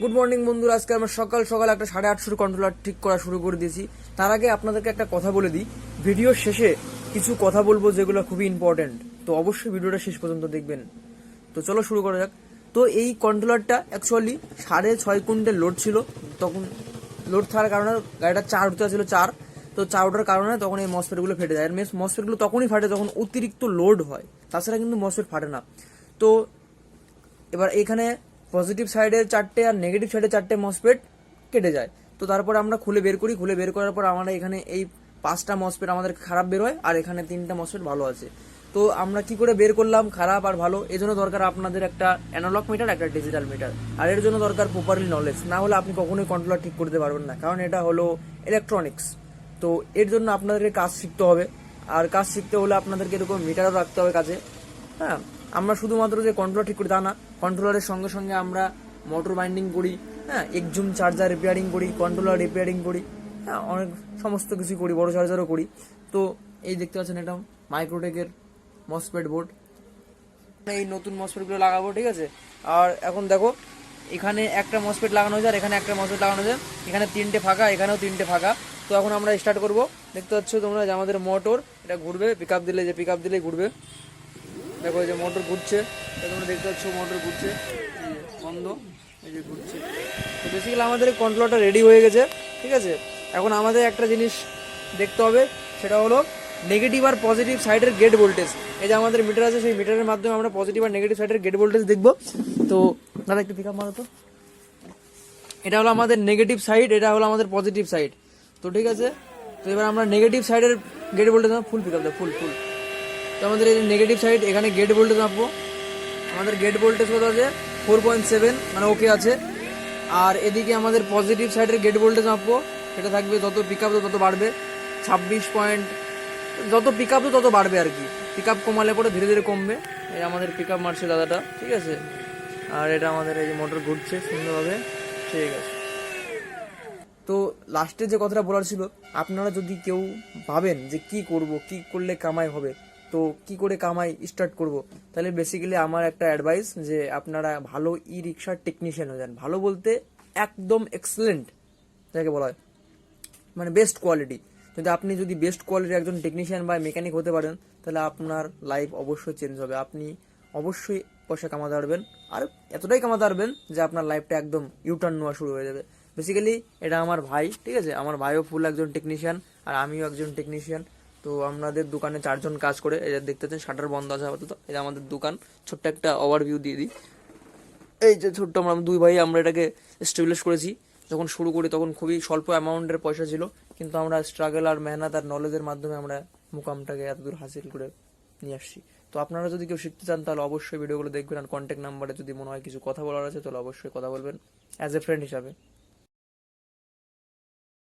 Good morning বন্ধুরা। আজকে আমরা সকাল সকাল একটা সাড়ে আটশোর কন্ট্রোলার ঠিক করা শুরু করে দিয়েছি। তার আগে আপনাদেরকে একটা কথা বলে দিই। ভিডিওর শেষে কিছু কথা বলব যেগুলো খুবই ইম্পর্টেন্ট তো অবশ্যই ভিডিওটা শেষ পর্যন্ত দেখবেন। তো চলো শুরু করা যাক। তো এই কন্ট্রোলারটা অ্যাকচুয়ালি সাড়ে ছয় কুইন্টাল লোড ছিল। তখন লোড থাকার কারণে গাড়িটা চার উঠতে ছিল চার। তো চার ওঠার কারণে তখন এই মসফেটগুলো ফেটে যায়। আর মেস মসফেটগুলো তখনই ফাটে যখন অতিরিক্ত লোড হয়। তাছাড়া কিন্তু মসফেট ফাটে না। তো এবার এখানে পজিটিভ সাইডের চারটে আর নেগেটিভ সাইডের চারটে মসপেট কেটে যায়। তো তারপরে আমরা খুলে বের করি, খুলে বের করার পর আমরা এখানে এই পাঁচটা মসপেট আমাদের খারাপ বের হয় আর এখানে তিনটা মসপেট ভালো আছে। তো আমরা কি করে বের করলাম? খারাপ আর ভালো, এই জন্য দরকার আপনাদের একটা অ্যানালগ মিটার একটা ডিজিটাল মিটার আর এর জন্য দরকার প্রপারলি নলেজ না হলে আপনি কখনোই কন্ট্রোলার ঠিক করতে পারবেন না, কারণ এটা হলো ইলেকট্রনিক্স তো এর জন্য আপনাদেরকে কাজ শিখতে হবে। আর কাজ শিখতে হলে আপনাদেরকে এরকম মিটারও রাখতে হবে কাছে হ্যাঁ আমরা শুধুমাত্র যে কন্ট্রোলার ঠিক করি তা না কন্ট্রোলারের সঙ্গে সঙ্গে আমরা মোটর বাইন্ডিং করি হ্যাঁ একজুম চার্জার রিপেয়ারিং করি কন্ট্রোলার রিপেয়ারিং করি হ্যাঁ অনেক সমস্ত কিছু করি, বড় চার্জারও করি। তো এই দেখতে পাচ্ছেন এটা মাইক্রোটেকের মসপেট বোর্ড এই নতুন মসপেটগুলো লাগাবো, ঠিক আছে? আর এখন দেখো, এখানে একটা মসপেট লাগানো হয়েছে আর এখানে একটা মসপেট লাগানো হয়েছে। এখানে তিনটে ফাঁকা, এখানেও তিনটে ফাঁকা। তো এখন আমরা স্টার্ট করব। দেখতে পাচ্ছ তোমরা যে আমাদের মোটর এটা ঘুরবে পিক দিলে যে পিক দিলেই ঘুরবে। দেখো যে মোটর ঘুরছে। তোমরা দেখতে পাচ্ছ মোটর ঘুরছে। বন্ধ, এই যে ঘুরছে। তো বেসিক্যালি আমাদের কন্ট্রোলটা রেডি হয়ে গেছে, ঠিক আছে? এখন আমাদের একটা জিনিস দেখতে হবে, সেটা হলো নেগেটিভ আর পজিটিভ সাইডের গেট ভোল্টেজ এই যে আমাদের মিটার আছে, সেই মিটারের মাধ্যমে আমরা পজিটিভ আর নেগেটিভ সাইডের গেট ভোল্টেজ দেখব। তো, দাদা, একটু পিক আপ মারো তো। এটা হলো আমাদের নেগেটিভ সাইড এটা হলো আমাদের পজিটিভ সাইড তো ঠিক আছে? তো এবার আমরা নেগেটিভ সাইডের gate voltage full pick up full full তো আমাদের এই নেগেটিভ সাইড এখানে গেট ভোল্টেজ মাপবো। আমাদের গেট ভোল্টেজ কত আছে? ফোর পয়েন্ট সেভেন মানে ওকে আছে। আর এদিকে আমাদের পজিটিভ সাইডের গেট ভোল্টেজ মাপবো। সেটা থাকবে যত পিক আপ তত বাড়বে। ছাব্বিশ পয়েন্ট যত পিক আপ তত বাড়বে আর কি। পিক আপ কমালে পরে ধীরে ধীরে কমবে। এই আমাদের পিক আপ মারছে দাদাটা, ঠিক আছে? আর এটা আমাদের এই যে মোটর ঘুরছে সুন্দরভাবে, ঠিক আছে। তো লাস্টে যে কথাটা বলার ছিল, আপনারা যদি কেউ ভাবেন যে কি করব, কি করলে কামাই হবে তো কি করে কামাই স্টার্ট করব? তাহলে বেসিক্যালি আমার একটা অ্যাডভাইস যে আপনারা ভালো ই রিক্সার টেকনিশিয়ান হয়ে যান। ভালো বলতে একদম এক্সেলেন্ট যাকে বলা হয়। মানে বেস্ট কোয়ালিটি যদি আপনি যদি বেস্ট কোয়ালিটির একজন টেকনিশিয়ান বা মেকানিক হতে পারেন, তাহলে আপনার লাইফ অবশ্যই চেঞ্জ হবে। আপনি অবশ্যই পয়সা কামাতে পারবেন। আর এতটাই কামাতে পারবেন যে আপনার লাইফটা একদম ইউটার্ন নেওয়া শুরু হয়ে যাবে। বেসিক্যালি এটা আমার ভাই, ঠিক আছে? আমার ভাইও ফুল একজন টেকনিশিয়ান আর আমিও একজন টেকনিশিয়ান তো আমাদের দোকানে চারজন কাজ করে এটা দেখতে পাচ্ছেন, শাটার বন্ধ আছে আপাতত। এটা আমাদের দোকান, ছোট্ট একটা ওভারভিউ দিয়ে দিই। এই যে ছোট্ট আমরা, দুই ভাই, আমরা এটাকে স্টেবলিশ করেছি। যখন শুরু করি তখন খুবই স্বল্প অ্যামাউন্টের পয়সা ছিল, কিন্তু আমরা স্ট্রাগল আর মেহনত আর নলেজের মাধ্যমে আমরা মুকামটাকে এতদূর হাসিল করে নিয়ে আসছি। তো আপনারা যদি কেউ শিখতে চান, তাহলে অবশ্যই ভিডিওগুলো দেখবেন, আর কন্ট্যাক্ট নাম্বারে যদি মনে হয় কিছু কথা বলার আছে, তাহলে অবশ্যই কথা বলবেন অ্যাজ এ ফ্রেন্ড হিসাবে।